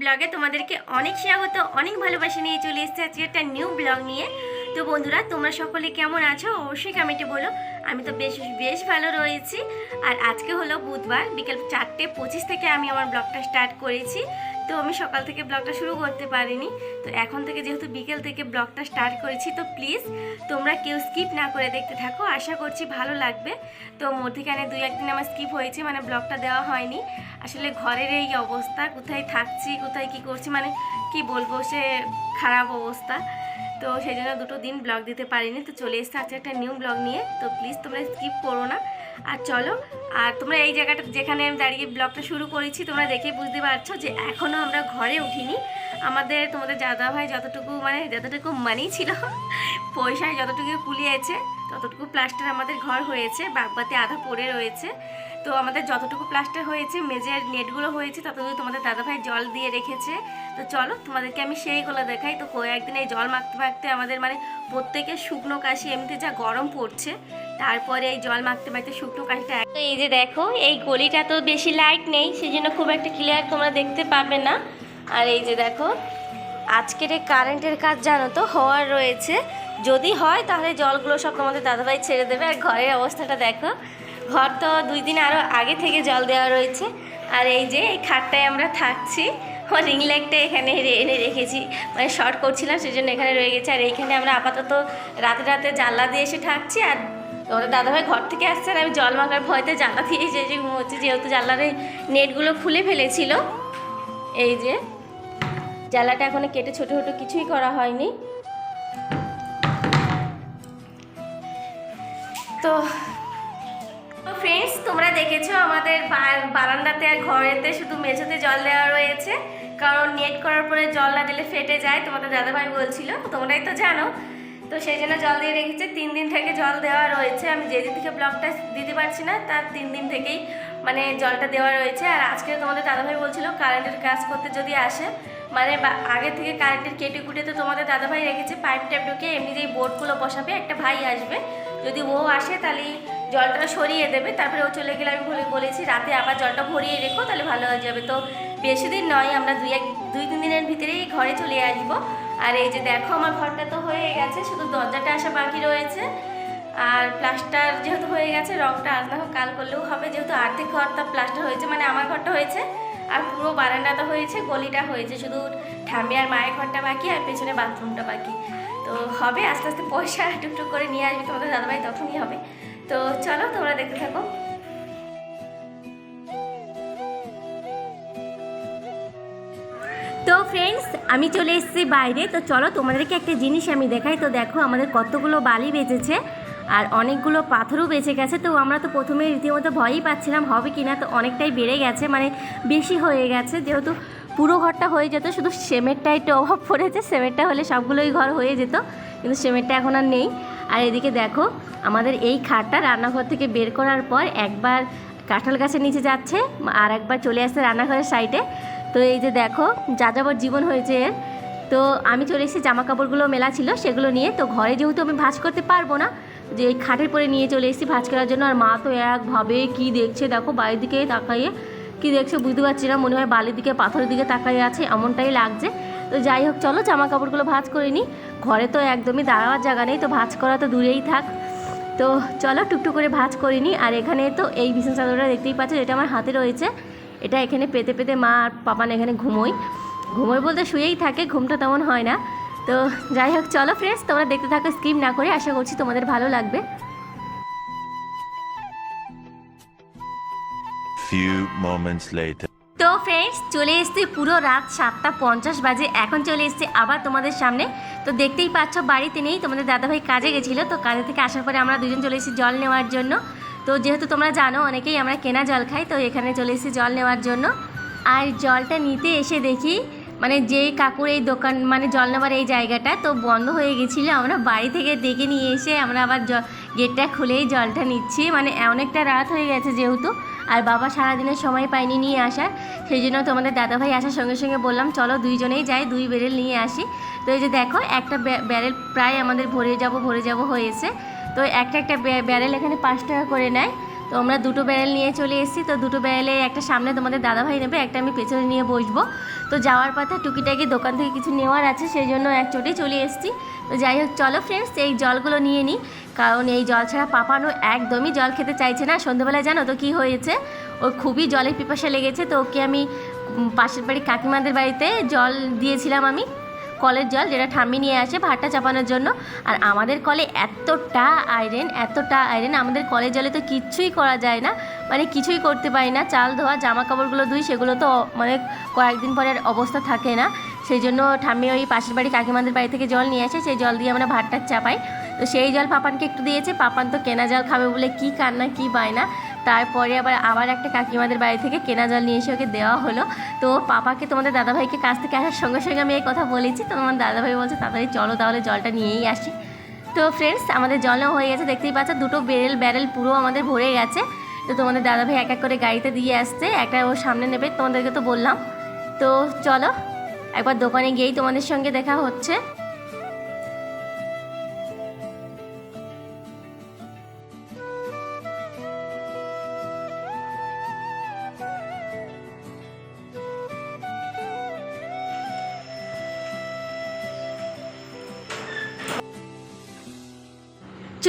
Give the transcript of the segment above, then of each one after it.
ব্লগে তোমাদেরকে অনেক স্বাগত, অনেক ভালোবাসা নিয়ে চলে এসেছে আজকে একটা নিউ ব্লগ নিয়ে। তো বন্ধুরা, তোমরা সকলে কেমন আছো? অবশ্যই কমেন্টে বলো। আমি তো বেশ বেশ ভালো রয়েছি। আর আজকে হলো বুধবার, বিকেল চারটে পঁচিশ থেকে আমি আমার ব্লগটা স্টার্ট করেছি। তো আমি সকাল থেকে ব্লগটা শুরু করতে পারিনি। তো এখন থেকে যেহেতু বিকেল থেকে ব্লগটা স্টার্ট করেছি, তো প্লিজ তোমরা কেউ স্কিপ না করে দেখতে থাকো। আশা করছি ভালো লাগবে। তো মধ্যেখানে দুই একদিন আমার স্কিপ হয়েছে মানে ব্লগটা দেওয়া হয়নি। আসলে ঘরের এই অবস্থা, কোথায় থাকছি, কোথায় কি করছি মানে কি বলব, সে খারাপ অবস্থা। তো সেই জন্য দুটো দিন ব্লগ দিতে পারিনি। তো চলে এসছে আজকে একটা নিউ ব্লগ নিয়ে। তো প্লিজ তোমরা স্কিপ করো না। আর চলো, আর তোমরা এই জায়গাটা, যেখানে আমি দাঁড়িয়ে ব্লগটা শুরু করেছি, তোমরা দেখেই বুঝতে পারছ যে এখনও আমরা ঘরে উঠিনি। আমাদের, তোমাদের দাদা ভাই যতটুকু মানে যতটুকু মানি ছিল, পয়সায় যতটুকু কুলিয়েছে ততটুকু প্লাস্টার আমাদের ঘর হয়েছে, বাগবাতে আধা পড়ে রয়েছে। তো আমাদের যতটুকু প্লাস্টার হয়েছে, মেজের নেটগুলো হয়েছে, ততটুকু তোমাদের দাদাভাই জল দিয়ে রেখেছে। তো চলো, তোমাদেরকে আমি সেইগুলো দেখাই। তো কয়েকদিন এই জল মাখতে মাখতে আমাদের মানে প্রত্যেকের শুকনো কাশি, এমনিতে যা গরম পড়ছে, তারপরে এই জল মাখতে মাখতে শুকনো কাশিটা তো এই যে দেখো, এই গলিটা তো বেশি লাইট নেই সেই জন্য খুব একটা ক্লিয়ার তোমরা দেখতে পাবে না। আর এই যে দেখো, আজকের এই কারেন্টের কাজ জানো তো, হওয়ার রয়েছে। যদি হয় তাহলে জলগুলো সব তোমাদের দাদাভাই ছেড়ে দেবে, আর ঘরের অবস্থাটা দেখো। ঘর তো দুই দিন আরও আগে থেকে জল দেওয়া রয়েছে। আর এই যে এই খাটটায় আমরা থাকছি আমার রিং লাইটটা এখানে এনে রেখেছি। মানে শর্ট করছিলাম সেই জন্য এখানে রয়ে গেছে। আর এইখানে আমরা আপাতত রাতে রাতে জানলা দিয়ে এসে থাকছি। আর তোমাদের দাদাভাই ঘর থেকে আসছে আর আমি জল মাখার ভয়তে জানলা দিয়ে যে যে ঘুমোচ্ছি, যেহেতু জানলার নেটগুলো খুলে ফেলেছিল। এই যে জ্বালাটা এখনও কেটে ছোটো ছোটো কিছুই করা হয়নি। তো ফ্রেন্ডস তোমরা দেখেছ আমাদের বারান্দাতে আর ঘরেতে শুধু মেঝেতে জল দেওয়া রয়েছে। কারণ নেট করার পরে জল না দিলে ফেটে যায়, তোমাদের দাদাভাই বলছিল তোমরাই তো জানো। তো সেই জন্য জল দিয়ে রেখেছে। তিন দিন থেকে জল দেওয়া রয়েছে। আমি যেদিন থেকে ব্লগটা দিতে পারছি না, তার তিন দিন থেকেই মানে জলটা দেওয়া রয়েছে। আর আজকে তোমাদের দাদাভাই বলছিল কারেন্টের কাজ করতে যদি আসে মানে আগে থেকে কারেন্টের কেটে কুটে তো তোমাদের দাদাভাই রেখেছে পাইপ টাইপ ঢুকে এমনি যেই বোর্ডগুলো বসাবে, একটা ভাই আসবে। যদি ও আসে, তাহলে জলটা সরিয়ে দেবে, তারপরে ও চলে গেলে আমি বলে বলেছি, রাতে আবার জলটা ভরিয়ে রেখো, তাহলে ভালো হয়ে যাবে। তো বেশি দিন নয়, আমরা দুই এক, দুই তিন দিনের ভিতরেই ঘরে চলে আসব। আর এই যে দেখো, আমার ঘরটা তো হয়ে গেছে, শুধু দরজাটা আসা বাকি রয়েছে। আর প্লাস্টার যেহেতু হয়ে গেছে, রংটা আজ না কাল করলেও হবে, যেহেতু আর্ধেক ঘরটা প্লাস্টার হয়েছে মানে আমার ঘরটা হয়েছে। আর পুরো বারান্দাটা হয়েছে, গলিটা হয়েছে, শুধু ঠাম্মি আর মায়ের ঘরটা বাকি, আর পেছনে বাথরুমটা বাকি। তো হবে, আস্তে আস্তে পয়সা টুকটুক করে নিয়ে আসবে তোমাদের দাদাভাই, তখনই হবে। তো চলো তোমরা দেখতে থাকো। তো ফ্রেন্ডস আমি চলে এসেছি বাইরে। তো চলো তোমাদেরকে একটা জিনিস আমি দেখাই। তো দেখো আমাদের কতগুলো বালি বেঁচেছে আর অনেকগুলো পাথরও বেঁচে গেছে। তো আমরা তো প্রথমে রীতিমতো ভয়ই পাচ্ছিলাম, হবে কি না? তো অনেকটাই বেড়ে গেছে মানে বেশি হয়ে গেছে। যেহেতু পুরো ঘরটা হয়ে যেত, শুধু সিমেন্টটা একটু অভাব পড়েছে। সিমেন্টটা হলে সবগুলোই ঘর হয়ে যেত, কিন্তু সিমেন্টটা এখন আর নেই। আর এদিকে দেখো, আমাদের এই খাটটা রান্নাঘর থেকে বের করার পর একবার কাঁঠাল গাছের নিচে যাচ্ছে, আর একবার চলে আসছে রান্নাঘরের সাইডে। তো এই যে দেখো যা যাযাবর জীবন হয়েছে এর। তো আমি চলে এসেছি জামা কাপড়গুলো মেলা ছিল, সেগুলো নিয়ে। তো ঘরে যেহেতু আমি ভাঁজ করতে পারব না, যে এই খাটের পরে নিয়ে চলে এসেছি ভাঁজ করার জন্য। আর মা তো একভাবে কি দেখছে, দেখো বাড়ির দিকে তাকাইয়ে কি দেখছে বুঝতে পারছি না, মনে হয় বালির দিকে, পাথরের দিকে তাকাইয়ে আছে, এমনটাই লাগছে। তো যাই হোক, চলো জামা কাপড়গুলো ভাঁজ করে নিই ঘরে তো একদমই দাঁড়াবার জায়গা নেই, তো ভাঁজ করা তো দূরেই থাক। তো চলো টুকটুক করে ভাঁজ করে নিই আর এখানে তো এই বিছানা চাদরটা দেখতেই পাচ্ছ এটা আমার হাতে রয়েছে। এটা এখানে পেতে পেতে মা আর পাপান এখানে ঘুমোই ঘুমোই বলতে শুয়েই থাকে, ঘুমটা তেমন হয় না। তো যাই হোক, চলো ফ্রেন্ডস তোমরা দেখতে থাকো স্কিপ না করে আশা করছি তোমাদের ভালো লাগবে। Few moments later. তো ফ্রেন্ডস চলে এসেছি পুরো রাত সাতটা পঞ্চাশ বাজে, এখন চলে এসেছি আবার তোমাদের সামনে। তো দেখতেই পাচ্ছ বাড়িতে নেই, তোমাদের দাদাভাই কাজে গেছিল, তো কাজে থেকে আসার পরে আমরা দুজন চলে এসেছি জল নেওয়ার জন্য। তো যেহেতু তোমরা জানো, অনেকেই আমরা কেনা জল খাই, তো এখানে চলে এসেছি জল নেওয়ার জন্য। আর জলটা নিতে এসে দেখি মানে যেই কাকুর এই দোকান মানে জল নেওয়ার এই জায়গাটা, তো বন্ধ হয়ে গেছিল। আমরা বাড়ি থেকে ডেকে নিয়ে এসে আমরা আবার জ- গেটটা খুলেই জলটা নিচ্ছি। মানে অনেকটা রাত হয়ে গেছে যেহেতু। আর বাবা সারাদিনের সময় পাইনি নিয়ে আসার, সেই জন্য তোমাদের দাদাভাই আসার সঙ্গে সঙ্গে বললাম, চলো দুইজনেই যাই, দুই ব্যারেল নিয়ে আসি। তো এই যে দেখো, একটা ব্যা- ব্যারেল প্রায় আমাদের ভরে যাব ভরে যাব হয়েছে। তো একটা একটা ব্যা- ব্যারেল এখানে পাঁচ টাকা করে নেয়। তো আমরা দুটো ব্যারেল নিয়ে চলে এসেছি। তো দুটো ব্যারেলে একটা সামনে তোমাদের দাদাভাই নেবে, একটা আমি পেছনে নিয়ে বসবো। তো যাওয়ার পথে টুকিটাকি দোকান থেকে কিছু নেওয়ার আছে, সেই জন্য এক চোটে চলে এসেছি। তো যাই হোক, চলো ফ্রেন্ডস এই জলগুলো নিয়ে নিই কারণ এই জল ছাড়া পাপানো একদমই জল খেতে চাইছে না। সন্ধ্যেবেলায় জানো তো কী হয়েছে? ওর খুবই জলের পিপাসা লেগেছে, তো ওকে আমি পাশের বাড়ি কাকিমাদের বাড়িতে জল দিয়েছিলাম আমি। কলের জল যেটা ঠাম্মি নিয়ে আসে ভাতটা চাপানোর জন্য। আর আমাদের কলে এতটা আয়রন এতটা আয়রন আমাদের কলের জলে তো কিচ্ছুই করা যায় না। মানে কিছুই করতে পারি না, চাল ধোয়া জামা কাপড়গুলো ধুই, সেগুলো তো মানে কয়েকদিন পরের অবস্থা থাকে না। সেই জন্য ঠাম্মি ওই পাশের বাড়ি কাকিমাদের বাড়ি থেকে জল নিয়ে আসে, সেই জল দিয়ে আমরা ভাতটা চাপাই। তো সেই জল পাপানকে একটু দিয়েছে, পাপান তো কেনা জল খাবে বলে কি কান্না, কি বায়না। তারপরে আবার আবার একটা কাকিমাদের বাড়ি থেকে কেনা জল নিয়ে এসে ওকে দেওয়া হলো। তো পাপাকে তোমাদের দাদাভাইকে কাছ থেকে আসার সঙ্গে সঙ্গে আমি এই কথা বলেছি। তো তোমার দাদাভাই বলছে, তাড়াতাড়ি চলো তাহলে জলটা নিয়েই আসি। তো ফ্রেন্ডস আমাদের জলও হয়ে গেছে। দেখতেই পাচ্ছ, দুটো বেরেল ব্যারেল পুরো আমাদের ভরে গেছে। তো তোমাদের দাদাভাই এক এক করে গাড়িতে দিয়ে আসছে। একটা ওর সামনে নেবে, তোমাদেরকে তো বললাম। তো চলো, একবার দোকানে গিয়েই তোমাদের সঙ্গে দেখা হচ্ছে।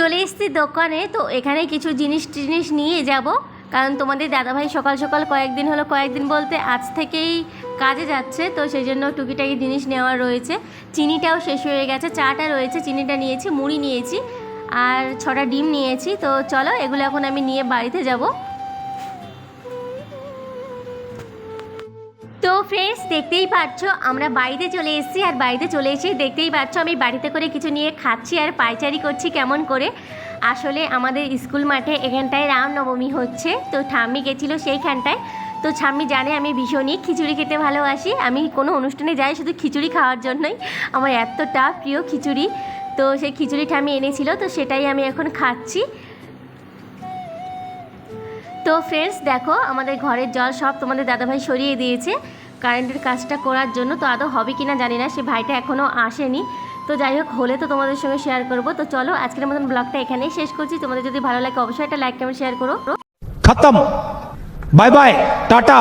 চলে এসছি দোকানে, তো এখানে কিছু জিনিস টিনিস নিয়ে যাব। কারণ তোমাদের দাদাভাই সকাল সকাল কয়েকদিন হলো, কয়েকদিন বলতে আজ থেকেই কাজে যাচ্ছে, তো সেই জন্য টুকিটাকি জিনিস নেওয়া রয়েছে। চিনিটাও শেষ হয়ে গেছে, চাটা রয়েছে, চিনিটা নিয়েছি, মুড়ি নিয়েছি, আর ছটা ডিম নিয়েছি। তো চলো, এগুলো এখন আমি নিয়ে বাড়িতে যাব। তো ফ্রেন্ডস দেখতেই পাচ্ছ, আমরা বাড়িতে চলে এসেছি আর বাড়িতে চলে এসে দেখতেই পাচ্ছ, আমি বাড়িতে করে কিছু নিয়ে খাচ্ছি আর পাইচারি করছি কেমন করে। আসলে আমাদের স্কুল মাঠে এখানটায় রামনবমী হচ্ছে, তো ঠাম্মি গেছিল সেইখানটায়। তো ঠাম্মি জানে আমি ভীষণই খিচুড়ি খেতে ভালোবাসি, আমি কোনো অনুষ্ঠানে যাই শুধু খিচুড়ি খাওয়ার জন্যই, আমার এতটা প্রিয় খিচুড়ি। তো সেই খিচুড়ি ঠাম্মি এনেছিল, তো সেটাই আমি এখন খাচ্ছি। তো ফ্রেন্ডস দেখো, আমাদের ঘরের জল সব তোমাদের দাদাভাই সরিয়ে দিয়েছে। কারেন্টের কাজটা করার জন্য, তো আদৌ হবে কি না জানি না, সে ভাইটা এখনও আসেনি। তো যাই হোক, হলে তো তোমাদের সঙ্গে শেয়ার করব। তো চলো, আজকের মতন ব্লগটা এখানেই শেষ করছি। তোমাদের যদি ভালো লাগে অবশ্যই একটা লাইক কমেন্ট শেয়ার করো। খতম। Bye bye tata.